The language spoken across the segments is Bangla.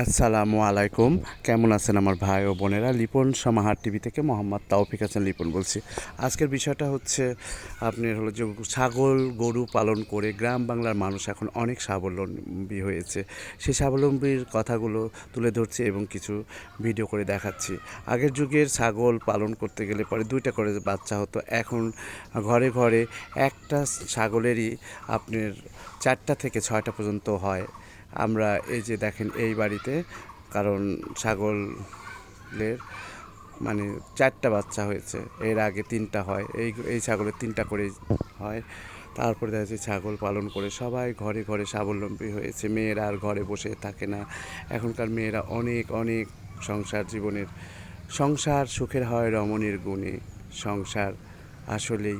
আসসালামু আলাইকুম। কেমন আছেন আমার ভাই ও বোনেরা? লিপন সমাহার টিভি থেকে মোহাম্মদ তাওফিক হাসান লিপন বলছি। আজকের বিষয়টা হচ্ছে আপনার হলো যে ছাগল গরু পালন করে গ্রাম বাংলার মানুষ এখন অনেক স্বাবলম্বী হয়েছে। সেই স্বাবলম্বীর কথাগুলো তুলে ধরছি এবং কিছু ভিডিও করে দেখাচ্ছি। আগের যুগের ছাগল পালন করতে গেলে পরে দুইটা করে বাচ্চা হতো। এখন ঘরে ঘরে একটা ছাগলেরই আপনার চারটা থেকে ছয়টা পর্যন্ত হয়। আমরা এই যে দেখেন এই বাড়িতে, কারণ ছাগলের মানে চারটা বাচ্চা হয়েছে। এর আগে তিনটা হয়, এই এই ছাগলের তিনটা করে হয়। তারপরে দেখা যাচ্ছে ছাগল পালন করে সবাই ঘরে ঘরে স্বাবলম্বী হয়েছে। মেয়েরা আর ঘরে বসে থাকে না। এখনকার মেয়েরা অনেক অনেক সংসার জীবনের, সংসার সুখের হয় রমণীর গুণে। সংসার আসলেই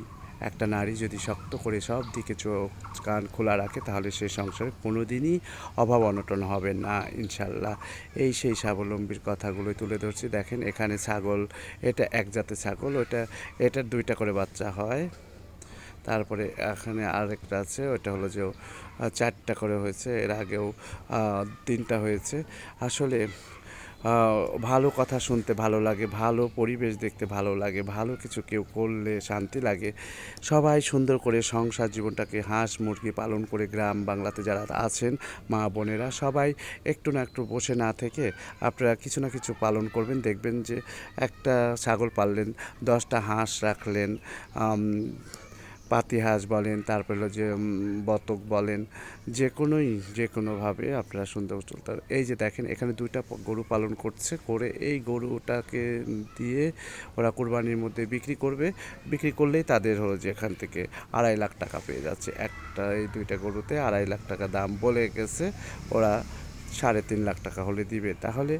একটা নারী যদি শক্ত করে সব দিকে চোখ, কান খোলা রাখে, তাহলে সে সংসারে কোনো দিনই অভাব অনটন হবে না, ইনশাল্লাহ। এই সেই স্বাবলম্বীর কথাগুলোই তুলে ধরছি। দেখেন, এখানে ছাগল, এটা এক জাতের ছাগল ওটা এটার দুইটা করে বাচ্চা হয়। তারপরে এখানে আরেকটা আছে ওটা হলো যে চারটা করে হয়েছে, এর আগেও তিনটা হয়েছে। আসলে ভালো কথা শুনতে ভালো লাগে, ভালো পরিবেশ দেখতে ভালো লাগে, ভালো কিছু কেউ করলে শান্তি লাগে। সবাই সুন্দর করে সংসার জীবনটাকে হাঁস মুরগি পালন করে গ্রাম বাংলাতে যারা আছেন, মা বোনেরা সবাই একটু না একটু বসে না থেকে আপনারা কিছু না কিছু পালন করবেন, দেখবেন যে একটা ছাগল পাললেন, দশটা হাঁস রাখলেন আম, পাতি হাঁস বলেন তারপরে হলো যে বতক বলেন যে কোনোই যে কোনোভাবে আপনারা সুন্দর চলতে। এই যে দেখেন এখানে দুইটা গরু পালন করছে করে এই গরুটাকে দিয়ে ওরা কোরবানির মধ্যে বিক্রি করবে। বিক্রি করলেই তাদের হলো যে এখান থেকে আড়াই লাখ টাকা পেয়ে যাচ্ছে। একটা এই দুইটা গরুতে আড়াই লাখ টাকা দাম বলে গেছে ওরা সাড়ে তিন লাখ টাকা হলে দিবে। তাহলে